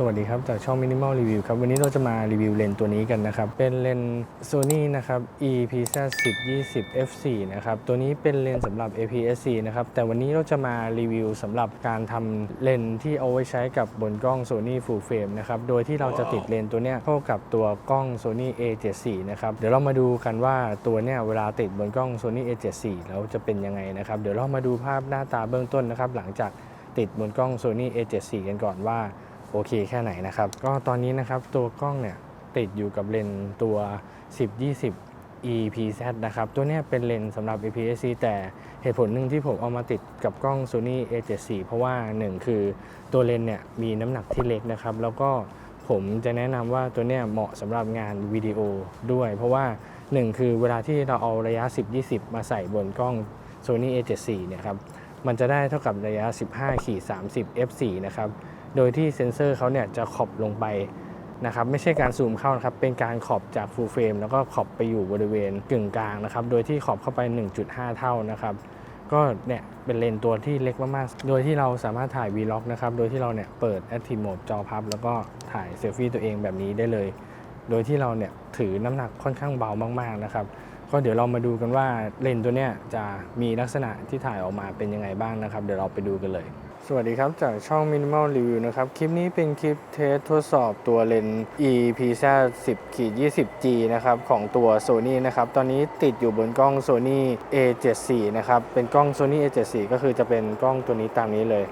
สวัสดีครับ จากช่อง Minimal Review ครับ วันนี้เราจะมารีวิวเลนส์ตัวนี้กันนะครับ เป็นเลนส์ Sony นะครับ EPZ 10 20 f4 นะครับ ตัวนี้เป็นเลนส์สำหรับ APS-C นะครับ แต่วันนี้เราจะมารีวิวสำหรับการทำเลนส์ที่เอาไว้ใช้กับบนกล้อง Sony Full Frame นะครับ โดยที่เราจะติดเลนส์ตัวเนี้ยเข้ากับตัวกล้อง Sony A74 นะครับ เดี๋ยวเรามาดูกันว่าตัวเนี้ยเวลาติดบนกล้อง Sony A74 แล้วจะเป็นยังไงนะครับ เดี๋ยวเรามาดูภาพหน้าตาเบื้องต้นนะครับหลังจากติดบนกล้อง Sony A74 กันก่อนว่า โอเคแค่ไหนนะครับ ก็ตอนนี้นะครับตัวกล้องเนี่ยติดอยู่กับเลนส์ตัว 10-20 EPZ นะครับ ตัวนี้เป็นเลนสำหรับ APS-C แต่เหตุผลหนึ่งที่ผมเอามาติดกับกล้อง Sony A74 เพราะว่า 1 คือตัวเลนเนี่ยมีน้ำหนักที่เล็กนะครับ แล้วก็ผมจะแนะนำว่าตัวนี้เหมาะสำหรับงานวิดีโอด้วย เพราะว่า 1 คือเวลาที่เราเอาระยะ 10-20 มาใส่บนกล้อง Sony A74 เนี่ยครับมันจะได้เท่ากับระยะ 15ขีด30 f4 นะครับ โดยที่เซ็นเซอร์เขาเนี่ยจะขอบลงไปนะครับไม่ใช่การซูมเข้านะครับเป็นการขอบจาก full frame แล้วก็ขอบไปอยู่บริเวณกึ่งกลางนะครับโดยที่ขอบเข้าไป 1.5 เท่านะครับก็เนี่ยเป็นเลนส์ตัวที่เล็กมากๆ โดยที่เราสามารถถ่าย vlog นะครับ โดยที่เราเนี่ยเปิด active mode จอพับ แล้วก็ถ่ายเซลฟี่ตัวเองแบบนี้ได้เลย โดยที่เราเนี่ยถือน้ำหนักค่อนข้างเบามากๆนะครับ ก็เดี๋ยวเรามาดูกันว่าเลนส์ตัวเนี้ยจะมีลักษณะที่ถ่ายออกมาเป็นยังไงบ้างนะครับ เดี๋ยวเราไปดูกันเลย สวัสดีครับ จากช่อง Minimal Review นะครับ คลิปนี้เป็นคลิปเทสทดสอบตัวเลนส์ EPZ 10ขีด 20G นะครับ ของตัว Sony นะครับ ตอนนี้ติดอยู่บนกล้อง Sony A74 นะครับ เป็นกล้อง Sony A74 ก็คือจะเป็นกล้องตัวนี้ตามนี้เลย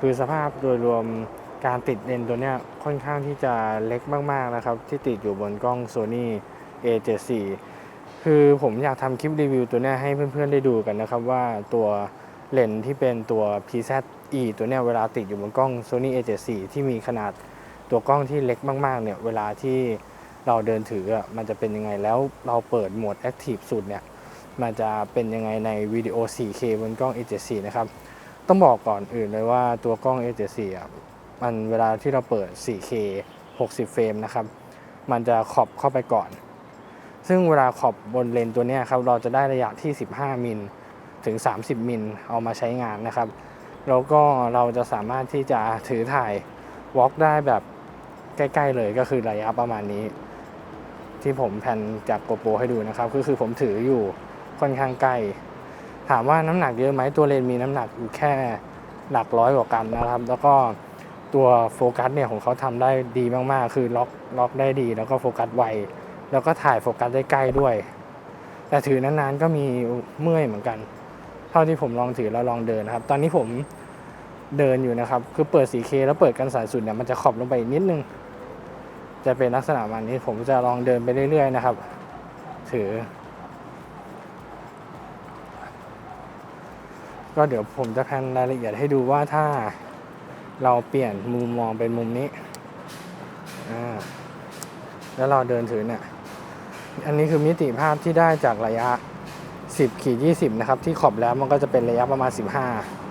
คือสภาพโดยรวมการติดเลนส์ตัวเนี้ยค่อนข้างที่จะเล็กมาก ๆ นะครับ ที่ติดอยู่บนกล้อง Sony A74 คือผมอยากทำคลิปรีวิวตัวเนี้ยให้เพื่อน ๆ ได้ดูกันนะครับว่าตัวเลนส์ที่เป็นตัว P Z E ตัวเนี้ยเวลาติดอยู่บนกล้อง Sony A74 ที่มีขนาดตัวกล้องที่เล็กมากๆเนี่ยเวลาที่เราเดินถืออะมันจะเป็นยังไงแล้วเราเปิดโหมด Active สุดเนี่ยมันจะเป็นยังไงในวิดีโอ 4K บนกล้อง A74 นะครับต้องบอกก่อนอื่นเลยว่าตัวกล้อง A74 อะมันเวลาที่เราเปิด 4K 60 เฟรมนะครับ มันจะขอบเข้าไปก่อน ซึ่งเวลาขอบบนเลนตัวเนี้ยครับ เราจะได้ระยะที่ 15 มิล ถึง 30 มิล เอามาใช้งานนะครับ แล้วก็เราจะสามารถที่จะถือถ่ายวอล์กได้แบบใกล้ ๆ เลยก็คือระยะประมาณนี้ ที่ผมแผ่นจากโกโปรให้ดูนะครับ ก็คือผมถืออยู่ค่อนข้างใกล้ ถามว่าน้ำหนักเยอะไหมตัวเลนส์มีน้ำหนักอยู่แค่หลักร้อยกว่ากันนะครับ แล้วก็ตัวโฟกัสเนี่ยของเขาทำได้ดีมากๆ คือล็อกล็อกได้ดี แล้วก็โฟกัสไวแล้วก็ถ่ายโฟกัสได้ใกล้ด้วย แต่ถือนานๆก็มีเมื่อยเหมือนกัน เท่าที่ผมลองถือแล้วลองเดินนะครับ ตอนนี้ผม เดินอยู่นะครับ คือเปิด 4K แล้วเปิดกันสายสุดเนี่ยมันจะขอบลงไปอีกนิดนึง จะเป็นลักษณะประมันนี้ผมจะลองเดินไปเรื่อย ๆ นะครับ ถือ ก็เดี๋ยวผมจะแพนรายละเอียดให้ดูว่าถ้าเราเปลี่ยนมุมมองเป็นมุมนี้อ่าแล้วเราเดินถือเนี่ย อันนี้คือมิติภาพที่ได้จากระยะ 10ขีด20 นะครับ ที่ขอบแล้วมันก็จะเป็นระยะประมาณ 15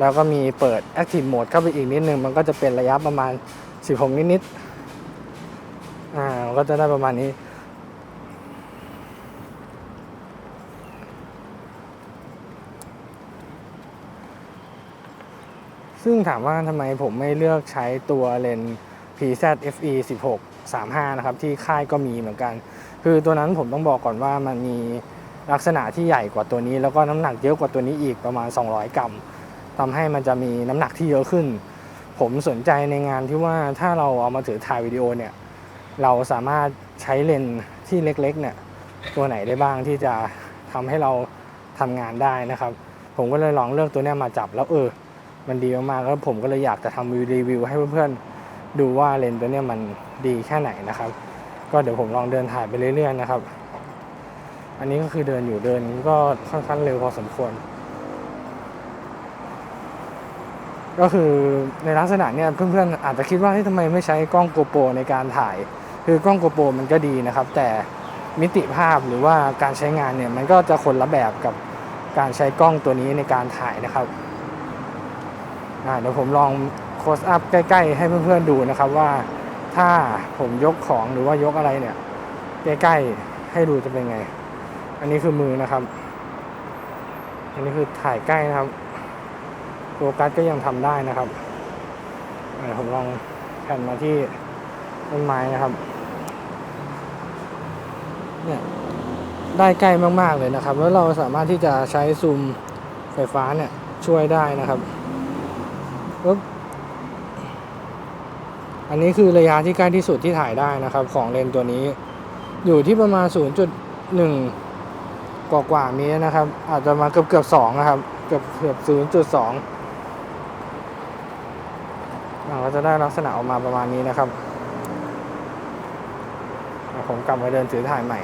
แล้วก็มีเปิด Active Mode เข้าไปอีกนิดนึง มันก็จะเป็นระยะประมาณ 16 นิดๆอ่าก็จะได้ประมาณนี้ ซึ่งถามว่าทำไมผมไม่เลือกใช้ตัวเลนส์ PZ FE 16 35 นะครับ ที่ค่ายก็มีเหมือนกัน คือตัวนั้นผมต้องบอกก่อนว่ามันมีลักษณะที่ใหญ่กว่าตัวนี้ แล้วก็น้ำหนักเยอะกว่าตัวนี้อีกประมาณ 200 กรัม ทำให้มันจะมีน้ำหนักที่เยอะขึ้น ผมสนใจในงานที่ว่าถ้าเราเอามาถือถ่ายวิดีโอเนี่ย เราสามารถใช้เลนส์ที่เล็กๆเนี่ยตัวไหนได้บ้างที่จะทำให้เราทำงานได้นะครับ ผมก็เลยลองเลือกตัวเนี้ยมาจับแล้วเออ มันดีมากๆแล้วผมก็เลยอยากจะทำรีวิวให้เพื่อนๆดูว่าเลนส์ตัวเนี้ยมันดีแค่ไหนนะครับ ก็เดี๋ยวผมลองเดินถ่ายไปเรื่อยๆนะครับ อันนี้ก็คือเดินอยู่เดินก็ค่อนข้างเร็วพอสมควร ก็คือในลักษณะเนี้ยเพื่อนๆอาจจะคิดว่าเฮ้ยทำไมไม่ใช้กล้องโกโปรในการถ่าย คือกล้องโกโปรมันก็ดีนะครับ แต่มิติภาพหรือว่าการใช้งานเนี่ยมันก็จะคนละแบบกับการใช้กล้องตัวนี้ในการถ่ายนะครับเดี๋ยวผมลองโคสอัพใกล้ ๆ ให้เพื่อนๆดูนะครับว่าถ้าผมยกของหรือว่ายกอะไรเนี่ยใกล้ๆให้ดูจะเป็นไง อันนี้คือมือนะครับ อันนี้คือถ่ายใกล้นะครับ โฟกัสก็ยังทำได้นะครับผมลองแผ่นมาที่ต้นไม้นะครับ เนี่ยได้ใกล้มาก ๆ เลยนะครับ แล้วเราสามารถที่จะใช้ซูมไฟฟ้าเนี่ยช่วยได้นะครับปึ๊บอันนี้คือระยะที่ใกล้ที่สุดที่ถ่ายได้นะครับ ของเลนส์ตัวนี้ อยู่ที่ประมาณ 0.1 กว่ากว่าเมตรนะครับ อาจจะมาเกือบเกือบสองนะครับ เกือบเกือบ0.2 เราก็จะได้ลักษณะออกมาประมาณนี้นะครับ ผมกลับมาเดินถือถ่ายใหม่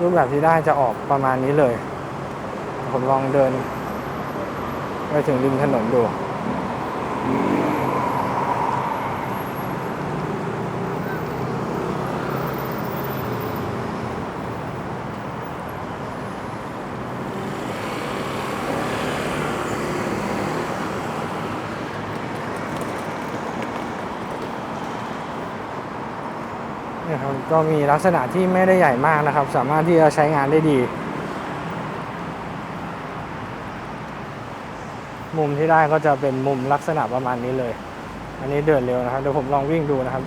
รูปแบบที่ได้จะออกประมาณนี้เลย ผมลองเดิน ไปถึงริมถนนดู เนี่ยครับ ก็มีลักษณะที่ไม่ได้ใหญ่มากนะครับ สามารถที่จะใช้งานได้ดี มุมที่ได้ก็จะเป็นมุมลักษณะประมาณนี้เลย อันนี้เดินเร็วนะครับ เดี๋ยวผมลองวิ่งดูนะครับ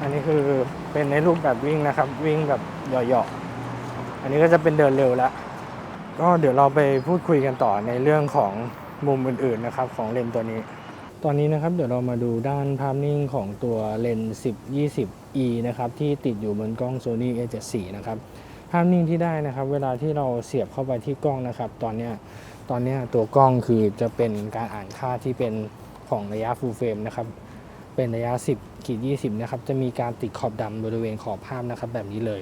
อันนี้คือเป็นในรูปแบบวิ่งนะครับ วิ่งแบบเหยาะๆอันนี้ก็จะเป็นเดินเร็วแล้วก็เดี๋ยวเราไปพูดคุยกันต่อในเรื่องของมุมอื่นๆนะครับ ของเลนตัวนี้ ตอนนี้นะครับเดี๋ยวเรามาดูด้านภาพนิ่งของตัวเลนส์10 20 e นะครับที่ติดอยู่บนกล้อง Sony A74 นะครับภาพนิ่งที่ได้นะครับ เวลาที่เราเสียบเข้าไปที่กล้องนะครับ ตอนนี้ตอนนี้ตัวกล้องคือจะเป็นการอ่านค่าที่เป็นของระยะ full frame นะครับเป็นระยะ 10ขีด20 นะครับ จะมีการติดขอบดำบริเวณขอบภาพนะครับ แบบนี้เลย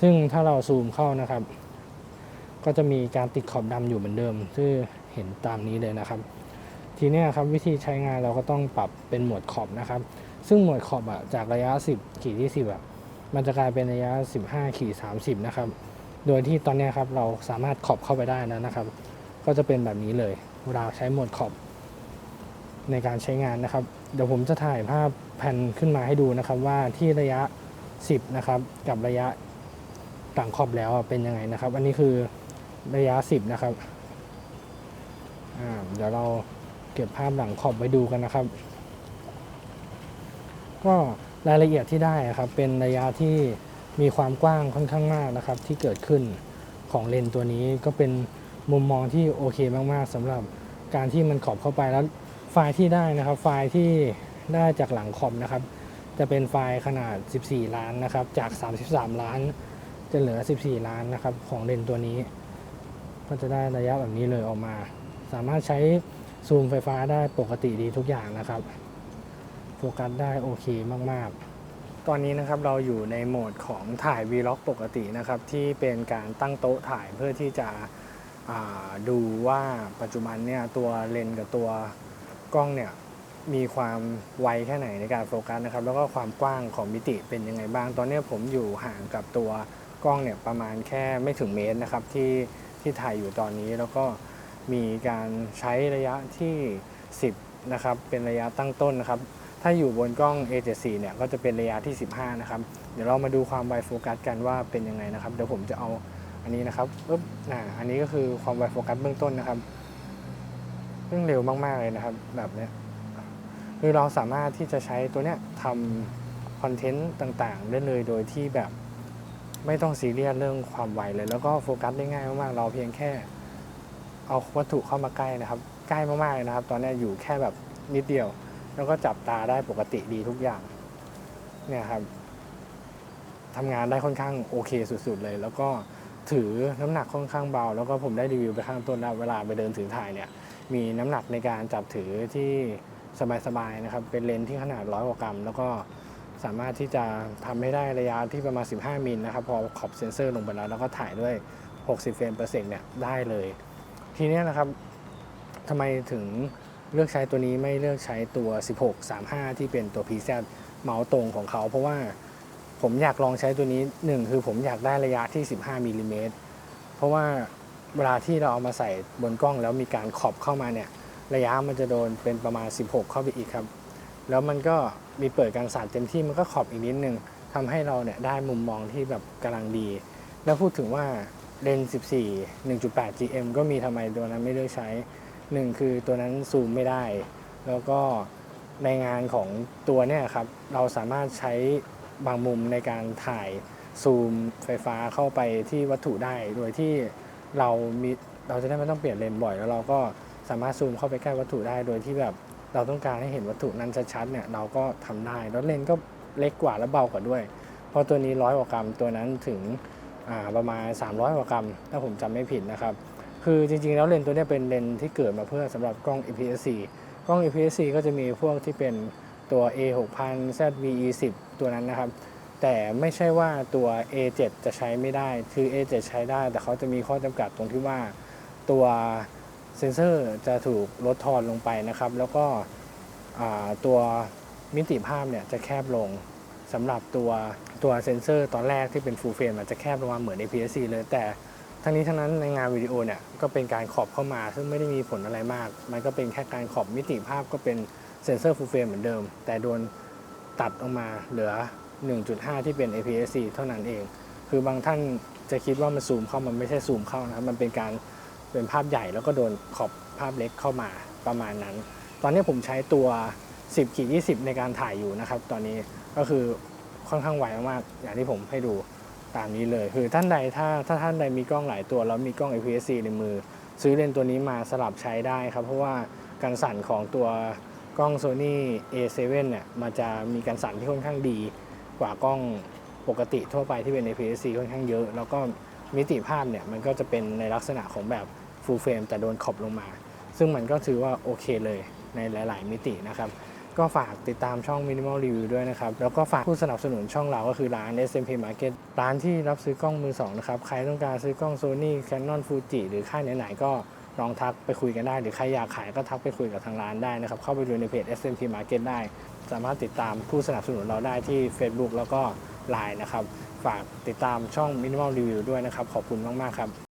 ซึ่งถ้าเราซูมเข้านะครับ ก็จะมีการติดขอบดำอยู่เหมือนเดิมซึ่เห็นตามนี้เลยนะครับ ทีเนี้ยครับวิธีใช้งานเราก็ต้องปรับเป็นโหมดขอบนะครับ ซึ่งโหมดขอบอะจากระยะ 10 ขีดที่10อะมันจะกลายเป็นระยะ 15 ขีด30 นะครับ โดยที่ตอนเนี้ยครับเราสามารถขอบเข้าไปได้แล้วนะครับ ก็จะเป็นแบบนี้เลยเวลาใช้โหมดขอบในการใช้งานนะครับ เดี๋ยวผมจะถ่ายภาพแผ่นขึ้นมาให้ดูนะครับว่าที่ระยะ 10 นะครับ กับระยะต่างขอบแล้วเป็นยังไงนะครับ อันนี้คือระยะ 10 นะครับอ่าเดี๋ยวเรา เก็บภาพหลังขอบไว้ดูกันนะครับ ก็รายละเอียดที่ได้อะครับเป็นระยะที่มีความกว้างค่อนข้างมากนะครับ ที่เกิดขึ้นของเลนตัวนี้ก็เป็นมุมมองที่โอเคมากๆสำหรับการที่มันขอบเข้าไปแล้วไฟล์ที่ได้นะครับ ไฟล์ที่ได้จากหลังขอบนะครับ จะเป็นไฟล์ขนาด 14 ล้านนะครับ จาก 33 ล้าน จะเหลือ 14 ล้านนะครับ ของเลนตัวนี้ ก็จะได้ระยะแบบนี้เลยออกมา สามารถใช้ ซูมไฟฟ้าได้ปกติดีทุกอย่างนะครับ โฟกัสได้โอเคมาก ๆ ตอนนี้นะครับเราอยู่ในโหมดของถ่ายวีล็อกปกตินะครับ ที่เป็นการตั้งโต๊ะถ่ายเพื่อที่จะดูว่าปัจจุบันเนี่ยตัวเลนส์กับตัวกล้องเนี่ยมีความไวแค่ไหนในการโฟกัสนะครับ แล้วก็ความกว้างของมิติเป็นยังไงบ้าง ตอนนี้ผมอยู่ห่างกับตัวกล้องเนี่ยประมาณแค่ไม่ถึงเมตรนะครับที่ที่ถ่ายอยู่ตอนนี้แล้วก็ มีการใช้ระยะที่ 10 นะครับ เป็นระยะตั้งต้นนะครับ ถ้าอยู่บนกล้อง A74 เนี่ยก็จะเป็นระยะที่ 15 นะครับ เดี๋ยวเรามาดูความไวโฟกัสกันว่าเป็นยังไงนะครับ เดี๋ยวผมจะเอาอันนี้นะครับปึ๊บอ่าอันนี้ก็คือความไวโฟกัสเบื้องต้นนะครับซึ่องเร็วมาก ๆ เลยนะครับ แบบเนี้ยคือเราสามารถที่จะใช้ตัวเนี้ยทำคอนเทนต์ต่างๆ ได้เลยโดยที่แบบไม่ต้องซีเรียสเรื่องความไวเลย แล้วก็โฟกัสได้ง่ายมากๆ เราเพียงแค่ เอาวัตถุเข้ามาใกล้นะครับ ใกล้มากๆเลยนะครับ ตอนนี้อยู่แค่แบบนิดเดียว แล้วก็จับตาได้ปกติดีทุกอย่างเนี่ยครับทำงานได้ค่อนข้างโอเคสุดๆเลย แล้วก็ถือน้ำหนักค่อนข้างเบา แล้วก็ผมได้รีวิวไปข้างต้นแล้วเวลาไปเดินถือถ่ายเนี่ยมีน้ำหนักในการจับถือที่สบายๆนะครับ เป็นเลนส์ที่ขนาดร้อยกว่ากรัม แล้วก็สามารถที่จะทำให้ได้ระยะที่ประมาณ 15 มิลนะครับ พอขอบเซนเซอร์ลงไปแล้ว แล้วก็ถ่ายด้วย 60 เฟรมเปอร์เซ็นต์เนี่ยได้เลย ทีนี้นะครับทำไมถึงเลือกใช้ตัวนี้ไม่เลือกใช้ตัว 1635 ที่เป็นตัว PZ เมาส์ตรงของเขา เพราะว่าผมอยากลองใช้ตัวนี้หนึ่งคือผมอยากได้ระยะที่ 15มิลลิเมตรเพราะว่าเวลาที่เราเอามาใส่บนกล้องแล้วมีการขอบเข้ามาเนี่ยระยะมันจะโดนเป็นประมาณ 16 เข้าไปอีกครับ แล้วมันก็มีเปิดการสาดเต็มที่มันก็ขอบอีกนิดนึงทำให้เราเนี่ยได้มุมมองที่แบบกำลังดี แล้วพูดถึงว่า เลนส์14 1.8 GM ก็มีทำไมตัวนั้นไม่เลือกใช้หนึ่งคือตัวนั้นซูมไม่ได้ แล้วก็ในงานของตัวเนี่ยครับ เราสามารถใช้บางมุมในการถ่ายซูมไฟฟ้าเข้าไปที่วัตถุได้ โดยที่เรามีเราจะได้ไม่ต้องเปลี่ยนเลนส์บ่อย แล้วเราก็สามารถซูมเข้าไปใกล้วัตถุได้ โดยที่แบบเราต้องการให้เห็นวัตถุนั้นชัดๆเนี่ยเราก็ทำได้ แล้วเลนส์ก็เล็กกว่าและเบากว่าด้วย เพราะตัวนี้ร้อยกว่ากรัมตัวนั้นถึง ประมาณ 300 กว่ากรัม ถ้าผมจำไม่ผิดนะครับ คือจริงๆ แล้วเลนส์ตัวนี้เป็นเลนส์ที่เกิดมาเพื่อสำหรับกล้อง APS-C กล้อง APS-C ก็จะมีพวกที่เป็นตัว A6000 ZVE10 ตัวนั้นนะครับ แต่ไม่ใช่ว่าตัว A7 จะใช้ไม่ได้ คือ A7 ใช้ได้ แต่เขาจะมีข้อจำกัดตรงที่ว่าตัวเซนเซอร์จะถูกลดทอนลงไปนะครับ แล้วก็ตัวมิติภาพเนี่ยจะแคบลง สำหรับตัวตัวเซนเซอร์ตอนแรกที่เป็น full frame มันจะแคบลงมาเหมือน APS-C เลยแต่ทั้งนี้ทั้งนั้นในงานวิดีโอเนี่ยก็เป็นการขอบเข้ามา ซึ่งไม่ได้มีผลอะไรมาก มันก็เป็นแค่การขอบมิติภาพก็เป็นเซนเซอร์ full frame เหมือนเดิม แต่โดนตัดออกมาเหลือ 1.5 ที่เป็น APS-C เท่านั้นเอง คือบางท่านจะคิดว่ามันซูมเข้ามันไม่ใช่ซูมเข้านะครับมันเป็นการเป็นภาพใหญ่แล้วก็โดนขอบภาพเล็กเข้ามาประมาณนั้น ตอนนี้ผมใช้ตัว 10ขีด20 ในการถ่ายอยู่นะครับ ตอนนี้ ก็คือค่อนข้างไวมากๆอย่างที่ผมให้ดูตามนี้เลย คือท่านใดถ้าถ้าท่านใดมีกล้องหลายตัว แล้วมีกล้อง APS-C ในมือ ซื้อเลนส์ตัวนี้มาสลับใช้ได้ครับ เพราะว่าการสั่นของตัวกล้อง Sony A7 เนี่ยมันจะมีการสั่นที่ค่อนข้างดีกว่ากล้องปกติทั่วไปที่เป็น APS-C ค่อนข้างเยอะ แล้วก็มิติภาพเนี่ยมันก็จะเป็นในลักษณะของแบบ full frame แต่โดนขอบลงมา ซึ่งมันก็ถือว่าโอเคเลยในหลาย ๆ มิตินะครับ ก็ฝากติดตามช่อง Minimal Review ด้วยนะครับ แล้วก็ฝากผู้สนับสนุนช่องเราก็คือร้าน SMP Market ร้านที่รับซื้อกล้องมือสองนะครับ ใครต้องการซื้อกล้อง Sony Canon Fuji หรือค่ายไหนๆก็ลองทักไปคุยกันได้ หรือใครอยากขายก็ทักไปคุยกับทางร้านได้นะครับ เข้าไปดูในเพจ SMP Market ได้ สามารถติดตามผู้สนับสนุนเราได้ที่ Facebook แล้วก็ Line นะครับ ฝากติดตามช่อง Minimal Review ด้วยนะครับ ขอบคุณมากๆครับ